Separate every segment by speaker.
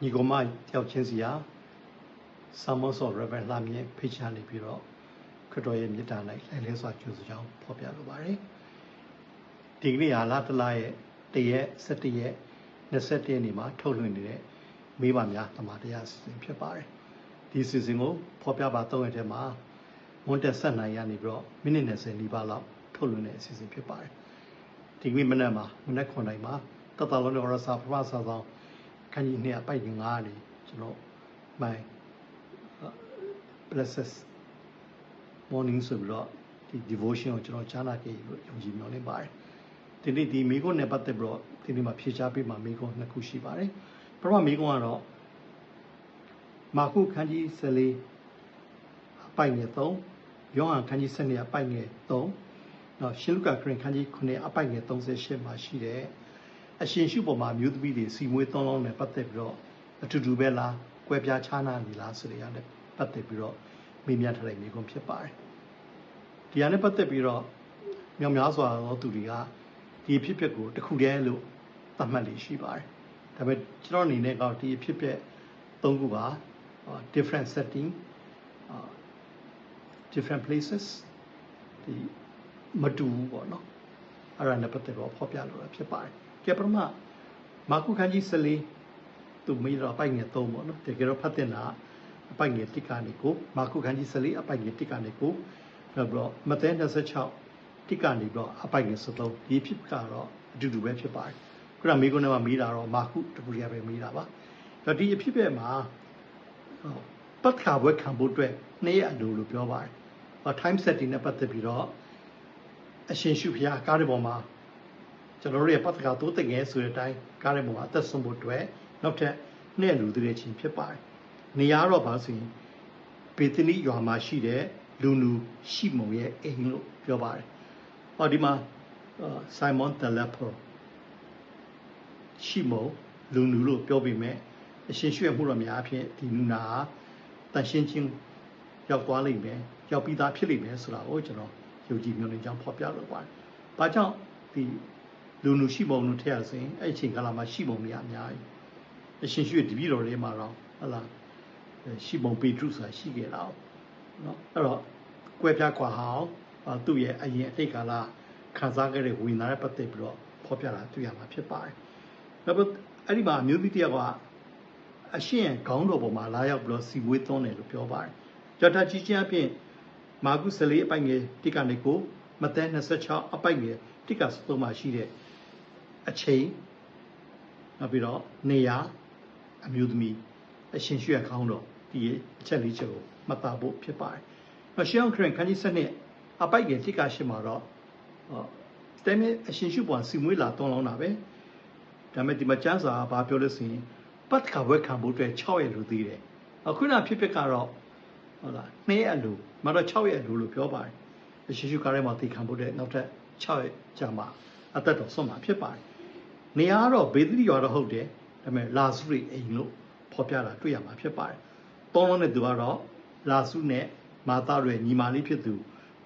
Speaker 1: ညီကောင်မတယောက်ချင်းစီဟာဆာမောဆော့ရဗယ်လာမြင်ဖိတ်ချနေပြီးတော့ခရစ်တော်ရဲ့မြတ်တာ၌လဲလဲစွာကျူးစွာကြောင်းဖော်ပြလိုပါတယ်ဒီကနေ့ဟာလာတလာရဲ့တရက်17ရက်21ရက်နေ့မှာထုတ်လွှင့်နေတဲ့မိဘများတမန်တရားစီစဉ်ဖြစ်ပါတယ်ဒီစီစဉ်ကိုဖော်ပြပါတော့တဲ့ထဲမှာမွန်တက်ဆက်နိုင်ရနေပြီးတော့မိနစ်20နီးပါးလောက်ထုတ်လွှင့်တဲ့အစီအစဉ်ဖြစ်ပါတယ်ဒီကနေ့မနက်မှာမနက်9:00နာရီမှာတတလုံးတော်ရစာပရစာဆောင် ခန်းကြီးနှစ်အပိုက်9နေကျွန်တော်မိုင် blesses morning ဆိုပြီးတော့ဒီ devotion ကိုကျွန်တော်ကြားနာခဲ့လို့ယုံကြည်မျှော်လင့်ပါတယ်ဒီနေ့ဒီမိကုန်းနဲ့ပတ်သက်ပြီးတော့ဒီနေ့မှာဖြေချပေးမှာမိကုန်းနှစ်ခုရှိပါတယ်ပထမမိကုန်းကတော့မာကုခန်းကြီး14အပိုက်ငယ်3ယောဟန်ခန်းကြီး12အပိုက်ငယ်3နော်ရှေလုကာခရင်ခန်းကြီး9အပိုက်ငယ်38မှာရှိတဲ့ အရှင်ရှုပေါ်မှာမြို့သမီးတွေစီမွေးသုံးလုံးနဲ့ပတ်သက်ပြီးတော့အတူတူပဲလားကွဲပြားခြားနားနေလားဆိုတဲ့ရတဲ့ပတ်သက်ပြီးတော့မေးမြန်းထားတဲ့မိကုန်းဖြစ်ပါတယ်ဒီဟာနဲ့ပတ်သက်ပြီးတော့မြောင်များစွာသောသူတွေကဒီဖြစ်ပျက်ကိုတစ်ခုတည်းလို့သတ်မှတ်လေးရှိပါတယ်ဒါပေမဲ့ကျွန်တော်အနေနဲ့ကဒီဖြစ်ပျက်သုံးခုပါ different setting uh, different places ဒီမတူဘူးပေါ့နော်အဲ့ဒါနဲ့ပတ်သက်တော့ဖော်ပြလိုတာဖြစ်ပါတယ် ကဲပထမမာကုခန်းကြီး14သူမိတော့အပိုက်ငယ်3ပေါ့နော်တကယ်တော့ဖတ်တင်တာအပိုက်ငယ်1ကနေကိုမာကုခန်းကြီး14အပိုက်ငယ်1ကနေကိုနောက်ပြီးတော့မဿဲ26 1ကနေပြီးတော့အပိုက်ငယ်73ဒီဖြစ်ကတော့အတူတူပဲဖြစ်ပါတယ်ခုနမိကုန်းထဲမှာမိတာတော့မာကုတခုတည်းပဲမိတာပါအဲ့တော့ဒီအဖြစ်ပဲမှာပတ်ခါဘွဲခံဖို့အတွက်နေ့ရက်အလိုလို့ပြောပါတယ်ဟော time setting နဲ့ပတ်သက်ပြီးတော့အရှင်ရှုဖျားကားတွေပေါ်မှာ ကျွန်တော်တို့ရဲ့ပတ်သက်ကားသိုးတငယ်ဆိုတဲ့အတိုင်းကားတွေပေါ်မှာအသက်ဆုံးဖို့အတွက်နောက်ထပ်နေ့လူတွေချင်းဖြစ်ပါတယ်နေရာတော့ပါဆိုရင်ပေတနိရွာမှာရှိတဲ့လူနူရှိမုံရဲ့အိမ်လို့ပြောပါတယ်ဟောဒီမှာဆိုင်မွန်တလက်ဖောရှိမုံလူနူလို့ပြောပြီးမြဲအရှင်ရွှေမှုတော်များအဖြစ်ဒီနူနာတန်ရှင်းချင်းရောက်သွားလိမ့်မယ်ရောက်ပြီးသားဖြစ်လိမ့်မယ်ဆိုတာကိုကျွန်တော်ယုံကြည်မျှော်လင့်ကြောင်းဖော်ပြလိုပါတယ်။ဘာကြောင့်ဒီ လူလူရှိပုံလို့ထည့်ရစဉ်အဲ့အချိန်ကာလမှာရှိပုံများအများကြီးအရှင်ရွှေတပည့်တော်တွေမှာတော့ဟလာရှိပုံပေတရုဆိုတာရှိခဲ့တာ။နော်အဲ့တော့ကွဲပြားကွာဟောင်းသူ့ရဲ့အရင်အတိတ်ကာလခံစားခဲ့တဲ့ဝိညာဉ်နဲ့ပတ်သက်ပြီးတော့ဖော်ပြတာတွေ့ရမှာဖြစ်ပါတယ်။နောက်အဲ့ဒီမှာအမျိုးသမီးတယောက်ကအရှင်ခေါင်းတော်ပေါ်မှာလာရောက်ပြီးတော့စီဝေးသွန်းတယ်လို့ပြောပါတယ်။ကြတာကြီးချင်းအပြင်မာကု14အပိုက်ငယ်တိကနေကိုမဿဲ26အပိုက်ငယ်တိကသုံးမှာရှိတဲ့ အချိန်နောက်ပြီးတော့နေရာအမျိုးသမီးအရှင်ရွှေခေါင်းတော်ဒီအချက်လေးချက်ကိုမှတ်သားဖို့ဖြစ်ပါတယ်။နောက်ရှေးအောင်ခရင်ခန်းကြီး7နှစ်အပိုက်ငယ်တိကရှိမှာတော့ဟောတဲမဲအရှင်ရွှေပေါ်စီမွေးလာတွန်းလောင်းတာပဲ။ဒါပေမဲ့ဒီမှာကျမ်းစာကဘာပြောလို့ဆိုရင်ပတ်ခါဘွဲခံဖို့အတွက်6ရက်လူသေးတယ်။အခုနဖြစ်ဖြစ်ကတော့ဟုတ်လား2ရက်လူမတော့6ရက်လူလို့ပြောပါတယ်။ရှေရှုကားထဲမှာသိခံဖို့တဲ့နောက်ထပ်6ရက်ကြာမှအသက်တော်ဆုံးမှာဖြစ်ပါတယ်။ နေရာကတော့ဘေသလိရွာတော့ဟုတ်တယ်။ဒါပေမဲ့လာစုရိအိမ်လို့ဖော်ပြတာတွေ့ရမှာဖြစ်ပါတယ်။တောင်းလုံးတဲ့သူကတော့လာစုနဲ့မာသရဲ့ညီမလေးဖြစ်သူ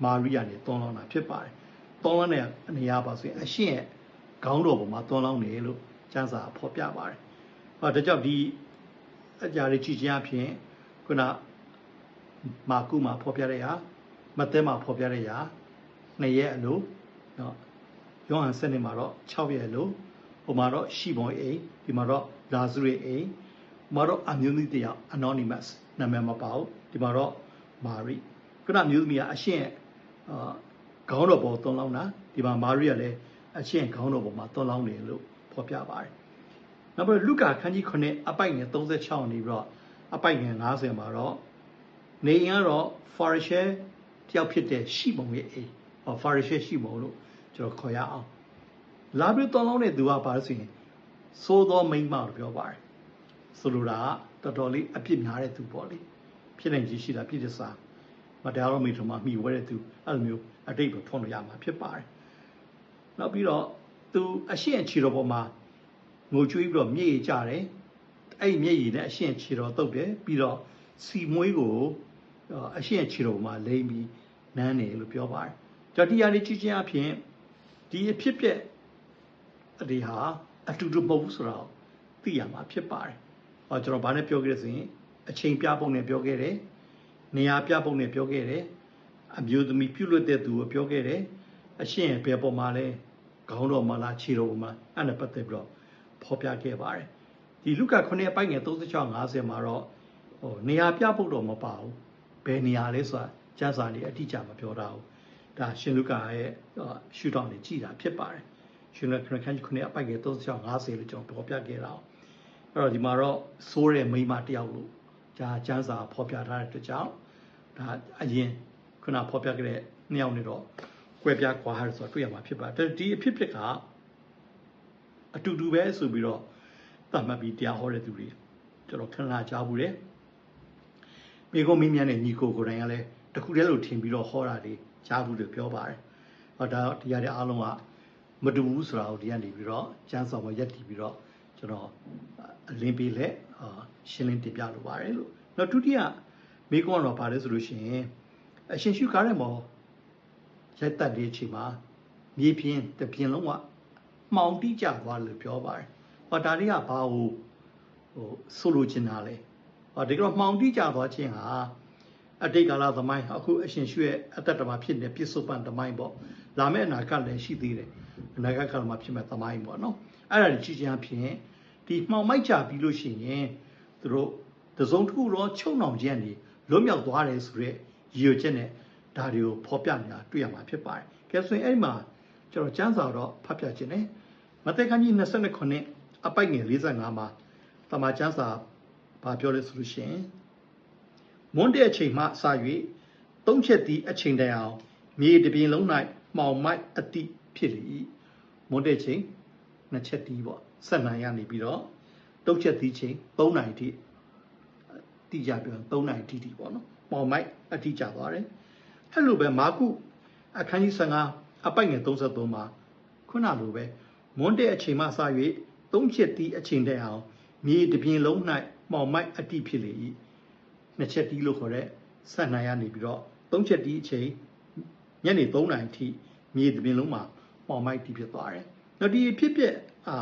Speaker 1: မာရိယာနဲ့တောင်းလောင်းတာဖြစ်ပါတယ်။တောင်းလောင်းတဲ့နေရာပါဆိုရင်အရှင်ရဲ့ခေါင်းတော်ပေါ်မှာတောင်းလောင်းတယ်လို့ကျမ်းစာဖော်ပြပါတယ်။ဟောဒါကြောင့်ဒီအကြရိကြည့်ခြင်းအဖြစ်ခုနမာကုမှာဖော်ပြတဲ့ဟာမဿဲမှာဖော်ပြတဲ့ဟာနှစ်ရက်အလိုနော်ယောဟန်7နှစ်မှာတော့6ရက်အလို ဟိုမှာတော့ရှိဘုံအိမ်ဒီမှာတော့လာဇုရဲ့အိမ်ဟိုမှာတော့အမျိုးသမီးတယောက် anonymous နာမည်မပါဘူးဒီမှာတော့မာရိခုနမျိုးသမီးကအရှင်အာခေါင်းတော်ပေါ်သွန်လောင်းတာဒီမှာမာရိကလည်းအရှင်ခေါင်းတော်ပေါ်မှာသွန်လောင်းတယ်လို့ဖော်ပြပါတယ်နောက်ပြီးလုကာခန်းကြီး9အပိုက်ငယ်36နေပြီးတော့အပိုက်ငယ်90မှာတော့နေရင်ကတော့ Farishe တယောက်ဖြစ်တဲ့ရှိမုံရဲ့အိမ်ဟော Farishe ရှိမုံလို့ကျွန်တော်ခေါ်ရအောင် လာပြီးတောင်းလုံးတဲ့သူကပါလို့ဆိုရင်သိုးသောမိန်းမလို့ပြောပါတယ်ဆိုလိုတာကတော်တော်လေးအပြစ်များတဲ့သူပေါ့လေဖြစ်နိုင်ကြီးရှိတာပြည့်တစားမတရားတော်မိထမမိဝဲတဲ့သူအဲ့လိုမျိုးအတိတ်ကိုထွန်းလို့ရမှာဖြစ်ပါတယ်နောက်ပြီးတော့သူအရှင်းချီတော်ပေါ်မှာငိုကြွေးပြီးတော့မြေ့ကြတယ်အဲ့မြေ့ရည်နဲ့အရှင်းချီတော်တုတ်တယ်ပြီးတော့စီမွေးကိုအရှင်းခြေတော်မှာလိမ့်ပြီးနန်းတယ်လို့ပြောပါတယ်။ကြတရားလေးကြည့်ချင်းအဖြစ်ဒီအဖြစ်ပြက် အဒီဟာအတူတူမဟုတ်ဘူးဆိုတော့သိရမှာဖြစ်ပါတယ်ဟောကျွန်တော်ဘာနဲ့ပြောခဲ့လဲဆိုရင်အချိန်ပြပုံနဲ့ပြောခဲ့တယ်နေရာပြပုံနဲ့ပြောခဲ့တယ်အမျိုးသမီးပြုတ်လွတ်တဲ့သူကိုပြောခဲ့တယ်အရှင်ရဲ့ဘယ်ပေါ်မှာလဲခေါင်းတော်မှာလားခြေတော်မှာအဲ့ဒါပတ်သက်ပြီးတော့ဖော်ပြခဲ့ပါတယ်ဒီလုကာ9အပိုက်ငယ်36 50မှာတော့ဟိုနေရာပြဖို့တော့မပါဘူးဘယ်နေရာလဲဆိုတာကျမ်းစာနေအတိအကျမပြောတာဘူးဒါရှင်လုကာရဲ့ရှုထောင့်နေကြည်တာဖြစ်ပါတယ် ရှင်လုကာခရစ်ခန်းကြီး9အပိုက်ငယ်36 50လို့ကျွန်တော်ဖော်ပြခဲ့တာအဲ့တော့ဒီမှာတော့စိုးတဲ့မိန်းမတယောက်လို့ဒါကျမ်းစာဖော်ပြထားတဲ့အတွက်ကြောင့်ဒါအရင်ခုနဖော်ပြခဲ့တဲ့နှစ်ယောက်နေတော့ကွဲပြားကွာဟာဆိုတော့တွေ့ရမှာဖြစ်ပါတယ်ဒီအဖြစ်ဖြစ်ကအတူတူပဲဆိုပြီးတော့သတ်မှတ်ပြီးတရားဟောတဲ့သူတွေကျွန်တော်ခဏကြားဘူးတယ်မိကုံမင်းများနဲ့ညီကိုကိုယ်တိုင်ကလည်းတခုတည်းလို့ထင်ပြီးတော့ဟောတာတွေကြားဘူးလို့ပြောပါတယ်ဟောဒါတရားတွေအားလုံးက မတူဘူးဆိုတာကိုဒီကနေပြီးတော့ကျမ်းဆောင်မရက်တည်ပြီးတော့ကျွန်တော်အလင်းပေးလက်ရှင်းလင်းတင်ပြလိုပါတယ်လို့နောက်ဒုတိယမိကုံကတော့ပါတယ်ဆိုလို့ရှိရင်အရှင်ရှုကားတဲ့မော်ရိုက်တက်တဲ့အချိန်မှာမြေပြင်တပြင်းလုံးကမှောင်တိကျသွားလို့ပြောပါတယ်။ဟောဒါတွေကဘာကိုဟိုဆိုလိုချင်တာလဲ။ဟောဒီကတော့မှောင်တိကျသွားခြင်းဟာအတိတ်ကာလသမိုင်းအခုအရှင်ရှုရဲ့အတ္တတမဖြစ်နေပြစ္ဆုတ်ပန်သမိုင်းပေါ့။လာမယ့်အနာဂတ်လည်းရှိသေးတယ်။ အနာဂတ်ကာလမှာဖြစ်မဲ့သမိုင်းပေါ့နော်။အဲ့ဒါကြီးကြမ်းဖြင့်ဒီမှောင်မိုက်ကြပြီးလို့ရှိရင်သူတို့တစုံတစ်ခုတော့ချုံနှောင်ခြင်းနေလွတ်မြောက်သွားတယ်ဆိုရက်ရည်ရွယ်ချက်နဲ့ဒါတွေကိုဖော်ပြနေတာတွေ့ရမှာဖြစ်ပါတယ်။ကဲဆိုရင်အဲ့ဒီမှာကျွန်တော်ကျမ်းစာတော့ဖတ်ပြခြင်းနဲ့မဿဲခန်းကြီး29အပိုက်ငယ်45မှာတမန်ကျမ်းစာဘာပြောလဲဆိုလို့ရှိရင်မွန်းတဲ့အချိန်မှစ၍သုံးချက်သည့်အချိန်တန်အောင်မြေတပြင်လုံး၌မှောင်မိုက်အတိ ဖြစ်လေ၏မွန်းတဲ့ချိန်နှစ်ချက်သီးပေါ့ဆက်နိုင်ရနေပြီးတော့တုတ်ချက်သီးချိန်3နိုင်တိတိကြပြော3နိုင်တိတိပေါ့နော်မှောင်မိုက်အတိကြသွားတယ်အဲ့လိုပဲမာကုအခန်းကြီး15အပိုက်ငယ်33မှာခုနလိုပဲမွန်းတဲ့အချိန်မှစ၍သုံးချက်တီးအချိန်တည်းအောင်မြေတပြင်လုံး၌မှောင်မိုက်အတိဖြစ်လေ၏နှစ်ချက်တီးလို့ခေါ်တဲ့ဆက်နိုင်ရနေပြီးတော့သုံးချက်တီးအချိန်ညနေ3နာရီထိမြေတပြင်လုံးမှာ မှောင်မိုက်တိဖြစ်သွားတယ်။နောက်ဒီဖြစ်ဖြစ်အာ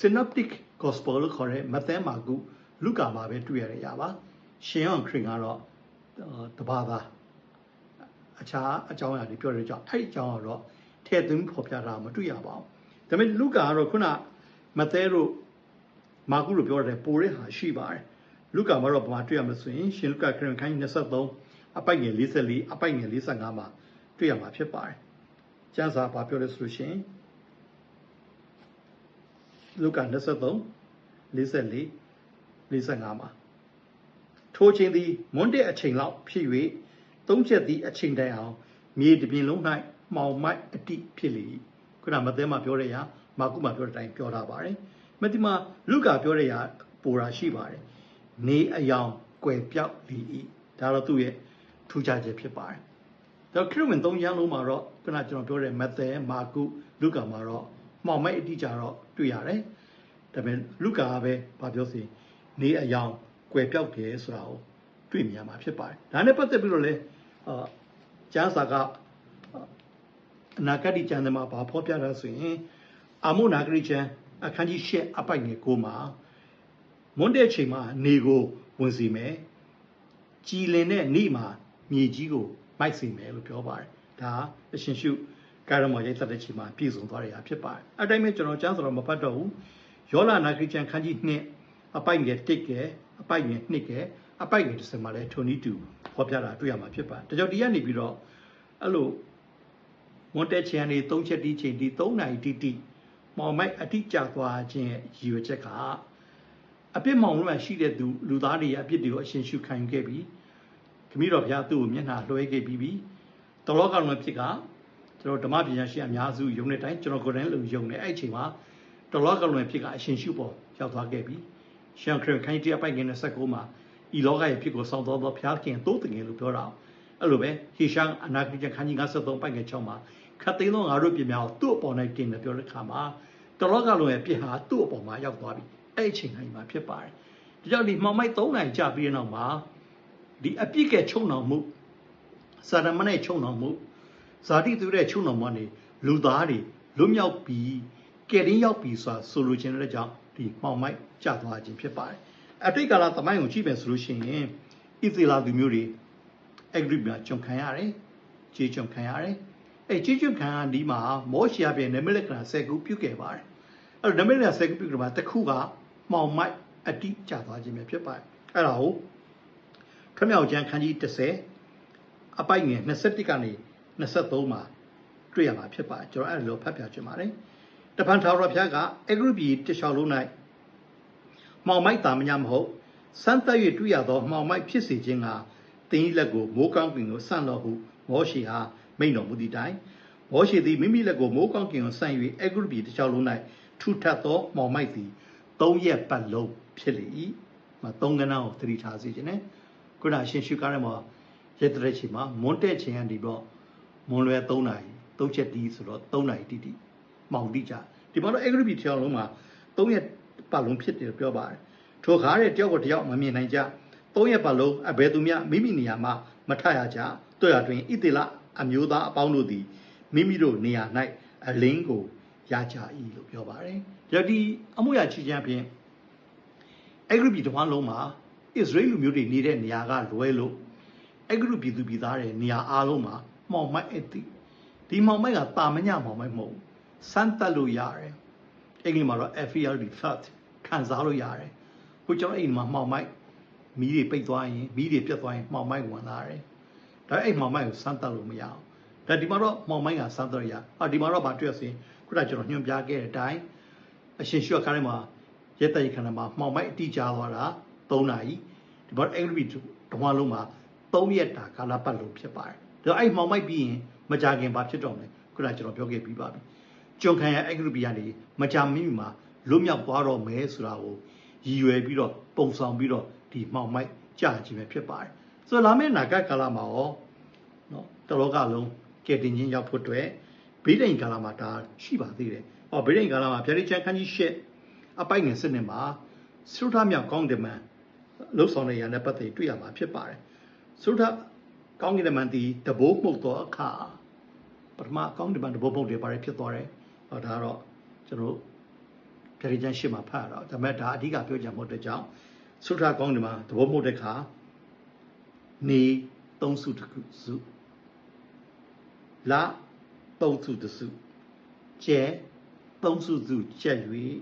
Speaker 1: synoptic gospel လို့ခေါ်တဲ့မဿဲမာကုလူကာမှာပဲတွေ့ရတဲ့ຢာပါ။ရှင်ယောဟန်ခရစ်ကတော့တပါးသားအခြားအကြောင်းအရာတွေပြောတဲ့ကြောင့်အဲ့ဒီအကြောင်းကတော့ထည့်သွင်းဖော်ပြတာမတွေ့ရပါဘူး။ဒါပေမဲ့လူကာကတော့ခုနမသဲတို့မာကုလို့ပြောတဲ့ပိုတဲ့ဟာရှိပါတယ်။လူကာမှာတော့ဘာမှတွေ့ရမလို့ဆိုရင်ရှင်လူကာခရစ်ခိုင်း23အပိုက်ငယ်44အပိုက်ငယ်45မှာတွေ့ရမှာဖြစ်ပါတယ်။ ကျမ်းစာဘာပြောလဲဆိုလို့ရှိရင်လူကာ23 44 45မှာထိုချိန်သည်မွန်းတဲ့အချိန်လောက်ဖြစ်၍သုံးချက်သည့်အချိန်တိုင်အောင်မြေတပြင်လုံး၌မှောင်မိုက်အတိဖြစ်လေ၏ခုနမသဲမှာပြောရရာမာကုမှာပြောတဲ့အတိုင်းပြောထားပါတယ်မတိမာလူကာပြောရရာပိုရာရှိပါတယ်နေအယောင်ကွယ်ပြောက်လေ၏ဒါတော့သူ့ရဲ့ထူးခြားချက်ဖြစ်ပါတယ် ဒါခရစ်ဝင်၃ရန်လုံးမှာတော့ခုနကျွန်တော်ပြောတဲ့မသဲမာကုလူကာမှာတော့မှောင်မိုက်အတိကြတော့တွေ့ရတယ်ဒါပေမဲ့လူကာကပဲဘာပြောစီနေအယောင်ကွယ်ပြောက်တယ်ဆိုတာကိုတွေ့မြင်ရမှာဖြစ်ပါတယ်ဒါနဲ့ပတ်သက်ပြီးတော့လည်းအာကျမ်းစာကအနာဂတ်ကျမ်းထဲမှာဘာဖော်ပြတာဆိုရင်အာမုနာဂရိကျမ်းအခန်းကြီး၈အပိုက်ငယ်9မှာမွန်းတဲ့ချိန်မှာနေကိုဝင်စီမယ်ကြည်လင်တဲ့နေ့မှာမြေကြီးကို မိုက်စီမယ်လို့ပြောပါတယ်ဒါအရှင်ရှုကာရမောရိတ်သက်တဲ့ချိန်မှာပြည့်စုံသွားရတာဖြစ်ပါတယ်အတိုင်းပဲကျွန်တော်ကျမ်းစာတော့မဖတ်တော့ဘူးယောလာနာဂရိကျမ်းခန်းကြီး2အပိုက်ငယ်1ကဲအပိုက်ငယ်2ကဲအပိုက်ငယ်တစ်မှာလဲထိုနည်းတူဖော်ပြတာတွေ့ရမှာဖြစ်ပါတယ်ဒါကြောင့်ဒီကနေပြီးတော့အဲ့လိုဝန်တက်ချင်နေ၃ချက်တီးချိန်ဒီ၃နိုင်တီးတီးမောင်မိုက်အတိကျသွားခြင်းရဲ့ရည်ရွယ်ချက်ကအပြစ်မောင်လို့ရှိတဲ့သူလူသားတွေရဲ့အပြစ်တွေကိုအရှင်ရှုခံခဲ့ပြီး ခမည်းတော်ဘုရားသူ့ကိုမျက်နှာလွှဲခဲ့ပြီးပြီတလောကလုံးဖြစ်ကကျွန်တော်ဓမ္မပညာရှင်အများစုယုံတဲ့တိုင်းကျွန်တော်ကိုယ်တိုင်လုံယုံနေအဲ့အချိန်မှာတလောကလုံးဖြစ်ကအရှင်ရှုပေါ်ရောက်သွားခဲ့ပြီရှန်ခရစ်ခိုင်းတရားပိုက်ငယ်29မှာဤလောကရဲ့ဖြစ်ကိုစောင့်တော်သောဘုရားခင်တိုးတငယ်လို့ပြောတာအဲ့လိုပဲဟေရှန်အနာဂတ်ခန်းကြီး53ပိုက်ငယ်6မှာခတ်သိမ်းသောငါတို့ပြင်များကိုသူ့အပေါ်၌တင်တယ်ပြောတဲ့ခါမှာတလောကလုံးရဲ့ပြစ်ဟာသူ့အပေါ်မှာရောက်သွားပြီအဲ့အချိန်တိုင်းမှာဖြစ်ပါတယ်ဒါကြောင့်ဒီမှောင်မိုက်3နိုင်ကြပြီးတဲ့နောက်မှာ ဒီအပြစ်ကချုံနှောင်မှုစာရမနဲ့ချုံနှောင်မှုဇာတိသူတဲ့ချုံနှောင်မှုနေလူသားတွေလွတ်မြောက်ပြီးကယ်ရင်းရောက်ပြီးဆိုတာဆိုလိုချင်တဲ့ကြောင့်ဒီမှောင်မိုက်ကျသွားခြင်းဖြစ်ပါတယ်အတိတ်ကာလသမိုင်းကိုကြည့်မယ်ဆိုလို့ရှိရင်ဣသရေလသူမျိုးတွေအဂရိမှာကျွန်ခံရတယ်ကြေးကျွန်ခံရတယ်အဲကြေးကျွန်ခံရဒီမှာမောရှေအပြင်နမလကနာဆယ်ခုပြုတ်ခဲ့ပါတယ်အဲ့တော့နမလကနာဆယ်ခုပြုတ်ကြမှာတစ်ခုကမှောင်မိုက်အတိကျသွားခြင်းပဲဖြစ်ပါတယ်အဲ့ဒါကို ခမြောက်ကျမ်းခန်းကြီး30အပိုက်ငယ်21ကနေ23မှာတွေ့ရမှာဖြစ်ပါတယ်ကျွန်တော်အဲ့လိုဖတ်ပြချင်ပါတယ်တပန်ထာဝရဘုရားကအဂရုပြည်တခြားလုံး၌မှောင်မိုက်တာမညာမဟုတ်စမ်းသက်၍တွေ့ရသောမှောင်မိုက်ဖြစ်စေခြင်းကတင်းလက်ကိုမိုးကောင်းကင်ကိုဆန့်တော်ဟုမောရှေဟာမိန်တော်မူသည့်တိုင်မောရှေသည်မိမိလက်ကိုမိုးကောင်းကင်ကိုဆန့်၍အဂရုပြည်တခြားလုံး၌ထူထပ်သောမှောင်မိုက်သည်၃ရက်ပတ်လုံးဖြစ်လေ၏မသုံးကဏ္ဍကိုသတိထားစေခြင်းနဲ့ ခုနအရှင်ရှုကားရမှာရက်တဲ့ချိန်မှာမွန်းတဲ့ချိန်ကနေပြီးတော့မွန်လွယ်3နာရီ3ချက်တီးဆိုတော့3နာရီတိတိမောင်တိကြဒီမှာတော့အဂရိပြည်တစ်ယောက်လုံးမှာ3ရက်ပတ်လုံးဖြစ်တယ်ပြောပါတယ်ထိုခါတဲ့တယောက်ကိုတယောက်မမြင်နိုင်ကြ3ရက်ပတ်လုံးအဘယ်သူမျှမိမိနေရာမှာမထရကြတို့ရတွင်ဣတိလအမျိုးသားအပေါင်းတို့သည်မိမိတို့နေရာ၌အလင်းကိုရကြ၏လို့ပြောပါတယ်ဒါဒီအမှုရချီချမ်းဖြင့်အဂရိပြည်တစ်ဝန်းလုံးမှာ အစ္စရေးလူမျိုးတွေနေတဲ့နေရာကလွဲလို့အဂရုပြည်သူပြည်သားတွေနေရာအားလုံးမှာမှောင်မိုက်အတိဒီမှောင်မိုက်ကတာမညမှောင်မိုက်မဟုတ်စမ်းတက်လို့ရတယ်အင်္ဂလိပ်မှာတော့ FELD felt ခံစားလို့ရတယ်ခုကျွန်တော်အိမ်မှာမှောင်မိုက်မီးတွေပိတ်သွားရင်မီးတွေပြတ်သွားရင်မှောင်မိုက်ဝင်လာတယ်ဒါအဲ့မှောင်မိုက်ကိုစမ်းတက်လို့မရအောင်ဒါဒီမှာတော့မှောင်မိုက်ကစမ်းတက်ရအာဒီမှာတော့ဗာတွေ့စင်ခုနကကျွန်တော်ညွှန်ပြခဲ့တဲ့အတိုင်းအရှင်ရှုခါထဲမှာရက်တိုက်ခန္ဓာမှာမှောင်မိုက်အတိကျသွားတာ 3နာရီဒီမှာအဲ့ဒီတဝါလုံးမှာ3ရက်တာကာလပတ်လုံးဖြစ်ပါတယ်ဒါအဲ့မှောင်မိုက်ပြီးရင်မကြခင်ဘာဖြစ်တော့မလဲခုနကျွန်တော်ပြောခဲ့ပြီးပါပြီကျွန်ခံရအဲ့ဂရုပီကနေမကြမိမိမှာလွတ်မြောက်သွားတော့မယ်ဆိုတာကိုရည်ရွယ်ပြီးတော့ပုံဆောင်ပြီးတော့ဒီမှောင်မိုက်ကြာခြင်းပဲဖြစ်ပါတယ်ဆိုတော့လာမယ့်နာဂတ်ကာလမှာရောနော်တလောကလုံးကဲတင်ချင်းရောက်ဖို့အတွက်ဘေးဒိန်ကာလမှာဒါရှိပါသေးတယ်။အော်ဘေးဒိန်ကာလမှာဖြရိချန်ခန်းကြီးရှစ်အပိုက်ငယ်စစ်နှစ်မှာသုထမြောက်ကောင်းတယ်မန် လှုပ်ဆောင်တဲ့ရန်နဲ့ပတ်သက်တွေ့ရမှာဖြစ်ပါတယ်။သုထကောင်းကင်မန်တီတဘိုးမှုတ်သောအခါပထမကောင်းကင်မန်တဘိုးမှုတ်တယ်ပါတယ်ဖြစ်သွားတယ်။ဟောဒါကတော့ကျွန်တော်ဖြရိချန်ရှစ်မှာဖတ်ရတော့ဒါပေမဲ့ဒါအဓိကပြောကြမှုတဲ့ကြောင့်သုထကောင်းတယ်မန်တဘိုးမှုတ်တဲ့အခါနေသုံးစုတစ်ခုစုလာသုံးစုတစ်စုကျဲသုံးစုစုကျက်၍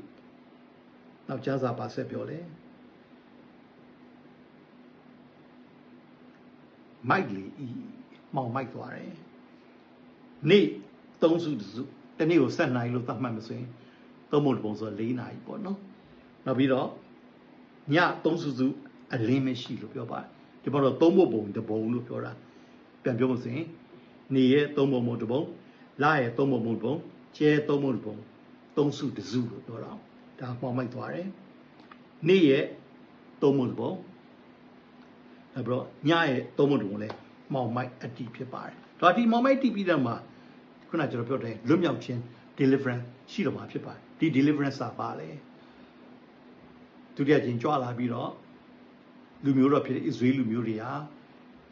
Speaker 1: နောက်ကျမ်းစာပါဆက်ပြောလေ မိုက်လီဤမောင်မိုက်သွားတယ်နေ့သုံးစုတစ်စုတနေ့ကို7နိုင်လို့သတ်မှတ်မဆိုရင်သုံးပုံတစ်ပုံဆို4နာရီပေါ့နော်နောက်ပြီးတော့ညသုံးစုစုအလင်းမရှိလို့ပြောပါတယ်ဒီမှာတော့သုံးပုံပုံတစ်ပုံလို့ပြောတာပြန်ပြောမစင်နေရဲ့သုံးပုံပုံတစ်ပုံလရဲ့သုံးပုံပုံတစ်ပုံကျဲသုံးပုံတစ်ပုံသုံးစုတစ်စုလို့ပြောတာဒါမှောင်မိုက်သွားတယ်နေ့ရဲ့သုံးပုံတစ် ပုံအဲ့တော့ညရဲ့သုံးပုံတစ်ပုံလဲမှောင်မိုက်အတိဖြစ်ပါတယ်ဒါဒီမှောင်မိုက်တိပြီးတော့မှခုနကျွန်တော်ပြောတဲ့လွတ်မြောက်ခြင်း deliverance ရှိတော့မှာဖြစ်ပါတယ်ဒီ deliverance စာပါလေဒုတိယကျင်ကြွလာပြီးတော့လူမျိုးတော်ဖြစ်တဲ့ Israel လူမျိုးတွေဟာ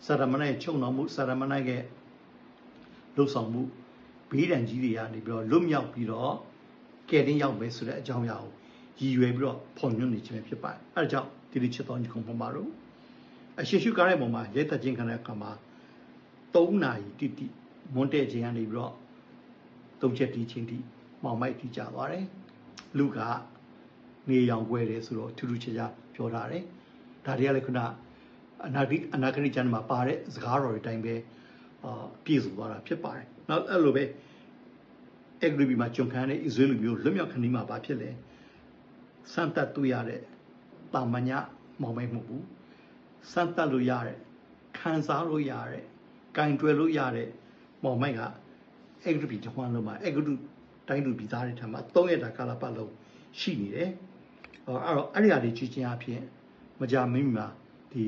Speaker 1: စာရမဏေချုံတော်မှုစာရမဏေရဲ့လှုပ်ဆောင်မှုဘေးဒဏ်ကြီးတွေကနေပြီးတော့လွတ်မြောက်ပြီးတော့ကယ်တင်ရောက်မယ်ဆိုတဲ့အကြောင်းအရာကိုရည်ရွယ်ပြီးတော့ဖော်ညွှန်းနေခြင်းဖြစ်ပါတယ်အဲဒါကြောင့်ဒီလိုချစ်တော်ညီကောင်ပမာတို့ အရှိရှုကားတဲ့ပုံမှာရဲသက်ခြင်းခံတဲ့အခါမှာ3နာရီတိတိမွန်းတဲ့ခြင်းကနေပြီးတော့သုံးချက်တီးချင်းတိမောင်မိုက်တီးကြသွားတယ်လူကနေရောင်ပွဲတယ်ဆိုတော့ထူးထူးခြားခြားပြောထားတယ်ဒါတွေကလည်းခုနအနာဂိအနာဂိကျမ်းမှာပါတဲ့စကားတော်တွေအတိုင်းပဲအာပြည့်စုံသွားတာဖြစ်ပါတယ်။နောက်အဲ့လိုပဲအဂရိဘီမှာကျွန်ခံတဲ့ဣဇရေလမျိုးလွတ်မြောက်ခဏီးမှာဘာဖြစ်လဲ။စံတက်တွေ့ရတဲ့တာမညာမောင်မိတ်မဟုတ်ဘူး။ စံတက်လို့ရတဲ့ခံစားလို့ရတဲ့ကင်တွယ်လို့ရတဲ့မောင်မိတ်ကအဂရိဘီတခွန်းလုံးမှာအဂရုတိုင်းလူပြည်သားတွေထံမှာ၃ရက်တာကာလပတ်လုံးရှိနေတယ်။အဲ့တော့အဲ့ဒီအရာတွေကြည့်ချင်းအဖြစ်မကြမင်းမှာဒီ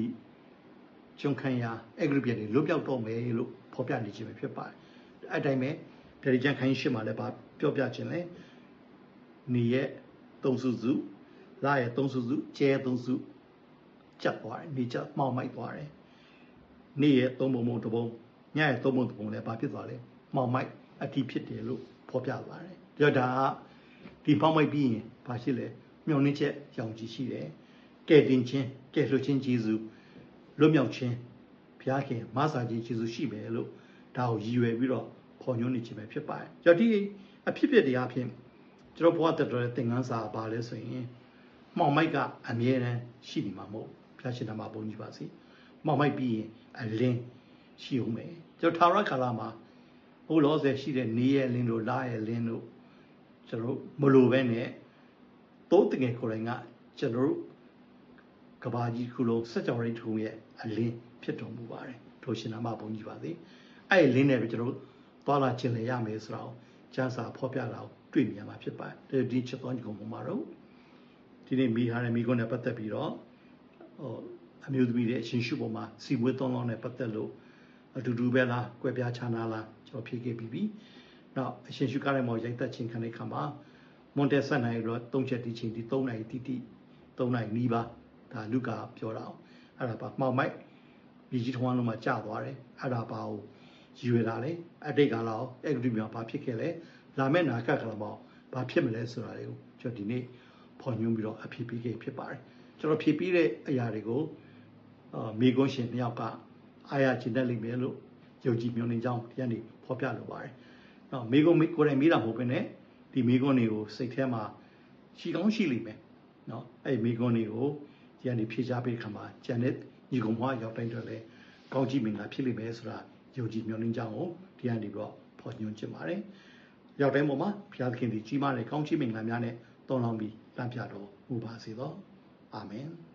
Speaker 1: ကျွန်ခံရအဂရိပြည့်တွေလွတ်ပြောက်တော့မယ်လို့ဖော်ပြနေခြင်းပဲဖြစ်ပါတယ်အဲ့တိုင်းပဲဒေဒီကျန်ခိုင်းရှိမှလည်းဗာပြောပြခြင်းလဲနေရဲ့သုံးစုစုလာရဲ့သုံးစုစုကျဲသုံးစု ကျပ်သွားတယ်နေကျမှောင်မိုက်သွားတယ်နေရဲ့သုံးပုံပုံတစ်ပုံညရဲ့သုံးပုံတစ်ပုံလည်းဗာဖြစ်သွားတယ်မှောင်မိုက်အတိဖြစ်တယ်လို့ဖော်ပြသွားတယ်ဒါဒါကဒီမှောင်မိုက်ပြီးရင်ဗာရှိလဲမျှော်လင့်ချက်ရောင်ကြည်ရှိတယ်ကဲတင်ခြင်းကဲလွှတ်ခြင်းကျေးဇူးလွတ်မြောက်ခြင်းဘုရားခင်မဆာခြင်းကျေးဇူးရှိမယ်လို့ဒါကိုရည်ရွယ်ပြီးတော့ဖော်ညွှန်းနေခြင်းပဲဖြစ်ပါတယ်။ကြောင့်ဒီအဖြစ်ဖြစ်တရားဖြင့်ကျွန်တော်ဘဝတတော်တဲ့သင်ခန်းစာပါလဲဆိုရင်မှောင်မိုက်ကအမြဲတမ်းရှိနေမှာမဟုတ် ဘုရားရှင်တမဘုန်းကြီးပါစေ။မှောင်မိုက်ပြီးရင်အလင်းရှိအောင်မယ်။ကျွန်တော်ထာဝရကာလမှာဘိုးလောဆယ်ရှိတဲ့နေရဲ့လင်းတို့လာရဲ့လင်းတို့ကျွန်တော်မလိုပဲနဲ့တိုးတငယ်ကိုယ်တိုင်ကကျွန်တော်တို့ကဘာကြီးခုလုံးစက်ကြော်ရိတ်ထုံရဲ့အလင်းဖြစ်တော်မူပါတယ်ထိုရှင်နာမဘုန်းကြီးပါစေအဲ့ဒီလင်းနဲ့ပဲကျွန်တော်တို့သွားလာခြင်းလည်းရမယ်ဆိုတော့ကျမ်းစာဖော်ပြတာကိုတွေ့မြင်မှာဖြစ်ပါတယ်ဒီချက်တော်ကြီးကိုမှာတော့ဒီနေ့မိဟာနဲ့မိကုန်းနဲ့ပတ်သက်ပြီးတော့ ဟိုအမျိုးသမီးတွေအရှင်ရှုပေါ်မှာစီဝေးသုံးလောင်းနဲ့ပတ်သက်လို့အတူတူပဲလားကွဲပြားခြားနားလားကျွန်တော်ဖြေခဲ့ပြီးပြီနောက်အရှင်ရှုကားတဲ့မော်ရိုက်သက်ခြင်းခံတဲ့ခါမှာမွန်တက်ဆက်နိုင်တော့၃ချက်တီးချင်းဒီ၃နိုင်တီတီ၃နိုင်နီးပါဒါလူကာပြောတာအောင်အဲ့ဒါပါမှောင်မိုက်ဒီကြီးထွန်းလုံးမှာကြာသွားတယ်အဲ့ဒါပါကိုရည်ရွယ်တာလေအတိတ်ကလာအဲ့ဒီမှာဘာဖြစ်ခဲ့လဲလာမယ့်နာကကလာပေါ့ဘာဖြစ်မလဲဆိုတာတွေကိုကျွန်တော်ဒီနေ့ ဖော်ညွှန်းပြီးတော့အဖြေပေးခဲ့ဖြစ်ပါတယ်ကျွန်တော်ဖြေပေးတဲ့အရာတွေကိုအာမိကွန်းရှင်တယောက်ကအားရကျင်တတ်လိမ့်မယ်လို့ယုံကြည်မျှော်လင့်ကြောင်းဒီကနေ့ဖော်ပြလိုပါတယ်။နော်မိကွန်းကိုယ်တိုင်မိတာမဟုတ်ဘဲနဲ့ဒီမိကွန်းတွေကိုစိတ်ထဲမှာရှိကောင်းရှိလိမ့်မယ်။နော်အဲ့ဒီမိကွန်းတွေကိုဒီကနေ့ဖြေချပေးခါမှာကျန်တဲ့ညီကောင်မရောက်တိုင်းတော့လေကောင်းကြည့်မင်္ဂလာဖြစ်လိမ့်မယ်ဆိုတာယုံကြည်မျှော်လင့်ကြောင်းကိုဒီကနေ့တော့ဖော်ညွှန်းချင်ပါတယ်။ရောက်တိုင်းပေါ်မှာဘုရားသခင်ဒီကြီးမားတဲ့ကောင်းချီးမင်္ဂလာများနဲ့တောင်းလောင်းပြီး တန်ပြတော်မူပါစေသောအာမင်။